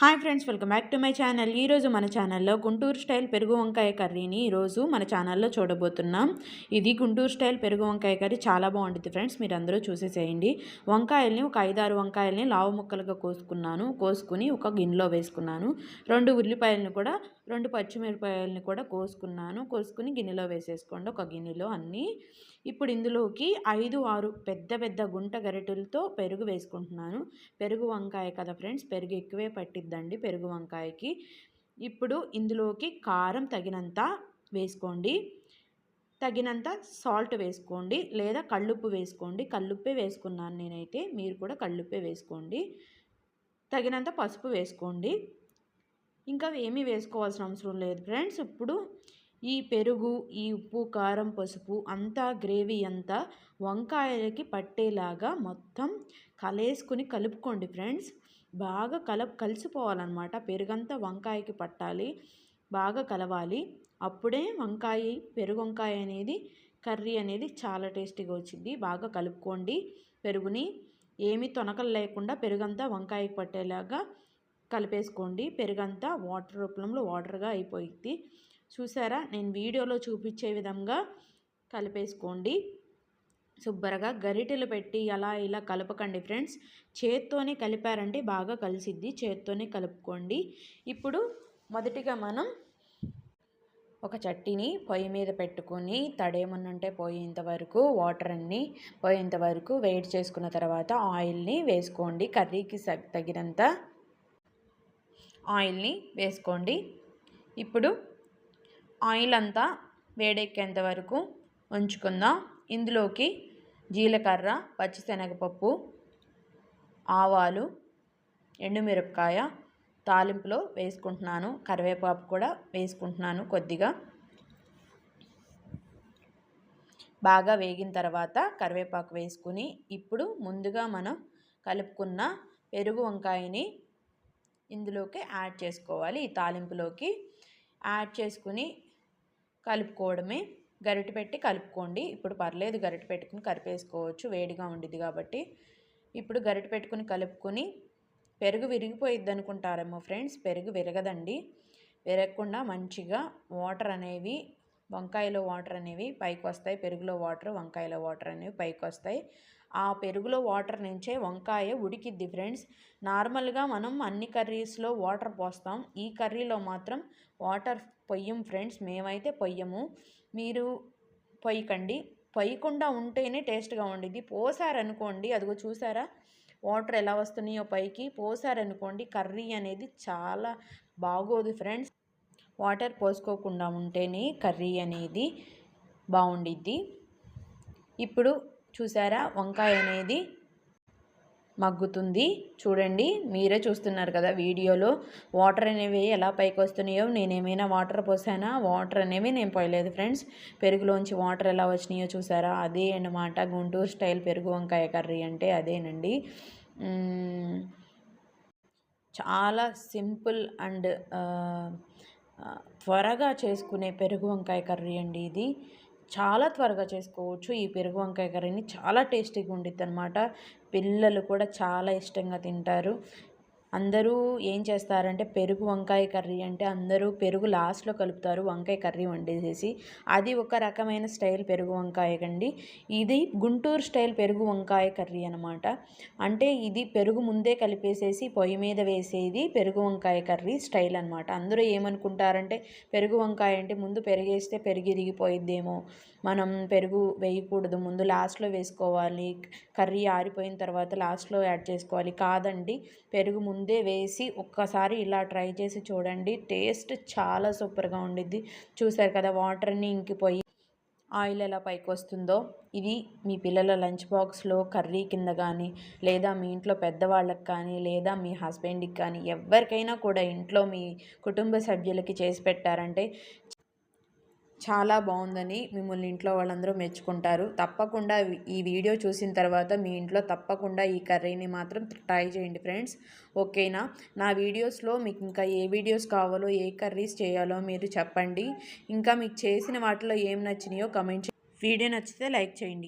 Hi friends welcome back to my channel. ఈరోజు మన ఛానల్లో గుంటూరు స్టైల్ పెరుగు వంకాయ కర్రీని ఈరోజు మన ఛానల్లో చూడబోతున్నాం. ఇది గుంటూరు స్టైల్ పెరుగు వంకాయ కర్రీ చాలా బాగుంటుంది ఫ్రెండ్స్ మీరు అందరూ చూసేసేయండి. వంకాయల్ని ఒక ఐదారు వంకాయల్ని లావు ముక్కలుగా కోసుకున్నాను. కోసుకుని ఒక గిన్నెలో వేసుకున్నాను. రెండు ఉల్లిపాయలను కూడా రెండు పచ్చిమిరపాయలని కూడా కోసుకున్నాను. కోసుకుని గిన్నెలో వేసేసుకోండి. ఒక గిన్నెలో అన్నీ. ఇప్పుడు ఇందులోకి ఐదు ఆరు పెద్ద పెద్ద గుంట గరిటెలతో పెరుగు వేసుకుంటున్నాను. పెరుగు వంకాయ కదా ఫ్రెండ్స్ పెరుగు ఎక్కువే పట్టిద్దండి పెరుగు వంకాయకి. ఇప్పుడు ఇందులోకి కారం తగినంత వేసుకోండి. తగినంత సాల్ట్ వేసుకోండి. లేదా కళ్ళుప్పు వేసుకోండి. కళ్ళుప్పే వేసుకున్నాను నేనైతే. మీరు కూడా కళ్ళుప్పే వేసుకోండి. తగినంత పసుపు వేసుకోండి. ఇంకా ఏమీ వేసుకోవాల్సిన అవసరం లేదు. ఫ్రెండ్స్ ఇప్పుడు ఈ పెరుగు ఈ ఉప్పు కారం పసుపు అంతా గ్రేవీ అంతా వంకాయలకి పట్టేలాగా మొత్తం కలేసుకుని కలుపుకోండి ఫ్రెండ్స్. బాగా కల కలిసిపోవాలన్నమాట. పెరుగంతా వంకాయకి పట్టాలి. బాగా కలవాలి. అప్పుడే వంకాయ పెరుగు వంకాయ అనేది కర్రీ అనేది చాలా టేస్టీగా వచ్చింది బాగా కలుపుకోండి పెరుగుని. ఏమి తొనకలు లేకుండా పెరుగంతా వంకాయకి పట్టేలాగా కలిపేసుకోండి. పెరుగంతా వాటర్ రూపంలో వాటర్గా అయిపోయింది. చూసారా? నేను వీడియోలో చూపించే విధంగా కలిపేసుకోండి. శుభ్రగా గరిటెలు పెట్టి అలా ఇలా కలపకండి ఫ్రెండ్స్. చేత్తోనే కలిపారంటే బాగా కలిసిద్ది. చేత్తోనే కలుపుకోండి. ఇప్పుడు మొదటిగా మనం ఒక చట్టిని పొయ్యి మీద పెట్టుకొని తడేమన్నంటే పోయేంత వరకు వాటర్ అన్నీ పోయేంత వరకు వెయిట్ చేసుకున్న తర్వాత ఆయిల్ని వేసుకోండి. కర్రీకి తగినంత ఆయిల్ని వేసుకోండి. ఇప్పుడు ఆయిల్ అంతా వేడెక్కేంత వరకు ఉంచుకుందాం. ఇందులోకి జీలకర్ర పచ్చిశనగపప్పు ఆవాలు ఎండుమిరపకాయ తాలింపులో వేసుకుంటున్నాను. కరివేపాకు కూడా వేసుకుంటున్నాను కొద్దిగా. బాగా వేగిన తర్వాత కరివేపాకు వేసుకుని ఇప్పుడు ముందుగా మనం కలుపుకున్న పెరుగు వంకాయని ఇందులోకి యాడ్ చేసుకోవాలి. ఈ తాలింపులోకి యాడ్ చేసుకుని కలుపుకోవడమే. గరిటె పెట్టి కలుపుకోండి. ఇప్పుడు పర్లేదు గరిటె పెట్టుకుని కలిపేసుకోవచ్చు వేడిగా ఉండిద్ది కాబట్టి. ఇప్పుడు గరిటె పెట్టుకుని కలుపుకొని పెరుగు విరిగిపోయిద్ది అనుకుంటారేమో ఫ్రెండ్స్ పెరుగు విరగదండి. విరగకుండా మంచిగా వాటర్ అనేవి వంకాయలో వాటర్ అనేవి పైకి వస్తాయి పెరుగులో వాటర్ వంకాయలో వాటర్ అనేవి పైకి వస్తాయి ఆ పెరుగులో వాటర్ నుంచే వంకాయ ఉడికిద్ది ఫ్రెండ్స్. నార్మల్గా మనం అన్ని కర్రీస్లో వాటర్ పోస్తాం. ఈ కర్రీలో మాత్రం వాటర్ పొయ్యం ఫ్రెండ్స్ మేమైతే పొయ్యము. మీరు పొయ్యకండి. పొయ్యకుండా ఉంటేనే టేస్ట్గా ఉండిద్ది పోసారనుకోండి అదిగో చూసారా? వాటర్ ఎలా వస్తున్నాయో పైకి. పోసారనుకోండి కర్రీ అనేది చాలా బాగోదు ఫ్రెండ్స్. వాటర్ పోసుకోకుండా ఉంటేనే కర్రీ అనేది బాగుండిద్ది. ఇప్పుడు చూసారా? వంకాయ అనేది మగ్గుతుంది. చూడండి మీరే చూస్తున్నారు కదా వీడియోలో. వాటర్ అనేవి ఎలా పైకి వస్తున్నాయో నేనేమైనా వాటర్ పోసానా? వాటర్ అనేవి నేను పోయలేదు ఫ్రెండ్స్. పెరుగులోంచి వాటర్ ఎలా వచ్చినాయో చూసారా? అదే అన్నమాట గుంటూరు స్టైల్ పెరుగు వంకాయ కర్రీ అంటే అదేనండి. చాలా సింపుల్ అండ్ త్వరగా చేసుకునే పెరుగు వంకాయ కర్రీ అండి ఇది. చాలా త్వరగా చేసుకోవచ్చు. ఈ పెరుగు వంకాయ కర్రీని చాలా టేస్టీగా ఉండిద్ది అనమాట పిల్లలు కూడా చాలా ఇష్టంగా తింటారు. అందరూ ఏం చేస్తారంటే పెరుగు వంకాయ కర్రీ అంటే అందరూ పెరుగు లాస్ట్లో కలుపుతారు వంకాయ కర్రీ వండేసేసి. అది ఒక రకమైన స్టైల్ పెరుగు వంకాయ కండి ఇది గుంటూరు స్టైల్ పెరుగు వంకాయ కర్రీ అనమాట అంటే ఇది పెరుగు ముందే కలిపేసేసి పొయ్యి మీద వేసేది పెరుగు వంకాయ కర్రీ స్టైల్ అనమాట అందరూ ఏమనుకుంటారంటే పెరుగు వంకాయ అంటే ముందు పెరిగేస్తే పెరిగి ఇరిగిపోయిద్దేమో. మనం పెరుగు వేయకూడదు ముందు లాస్ట్లో వేసుకోవాలి కర్రీ ఆరిపోయిన తర్వాత లాస్ట్లో యాడ్ చేసుకోవాలి. కాదండి పెరుగు ముందు ముందే వేసి ఒక్కసారి ఇలా ట్రై చేసి చూడండి. టేస్ట్ చాలా సూపర్గా ఉండిద్ది. చూసారు కదా వాటర్ని ఇంకిపోయి ఆయిల్ ఎలా పైకి వస్తుందో ఇది మీ పిల్లల లంచ్ బాక్స్లో కర్రీ కింద కానీ లేదా మీ ఇంట్లో పెద్దవాళ్ళకి కానీ లేదా మీ హస్బెండ్కి కానీ ఎవరికైనా కూడా ఇంట్లో మీ కుటుంబ సభ్యులకి చేసి పెట్టారంటే చాలా బాగుందని మిమ్మల్ని ఇంట్లో వాళ్ళందరూ మెచ్చుకుంటారు. తప్పకుండా ఈ వీడియో చూసిన తర్వాత మీ ఇంట్లో తప్పకుండా ఈ కర్రీని మాత్రం ట్రై చేయండి ఫ్రెండ్స్. ఓకేనా? నా వీడియోస్లో మీకు ఇంకా ఏ వీడియోస్ కావాలో ఏ కర్రీస్ చేయాలో మీరు చెప్పండి. ఇంకా మీకు చేసిన వాటిలో ఏం నచ్చినాయో కమెంట్ వీడియో నచ్చితే లైక్ చేయండి.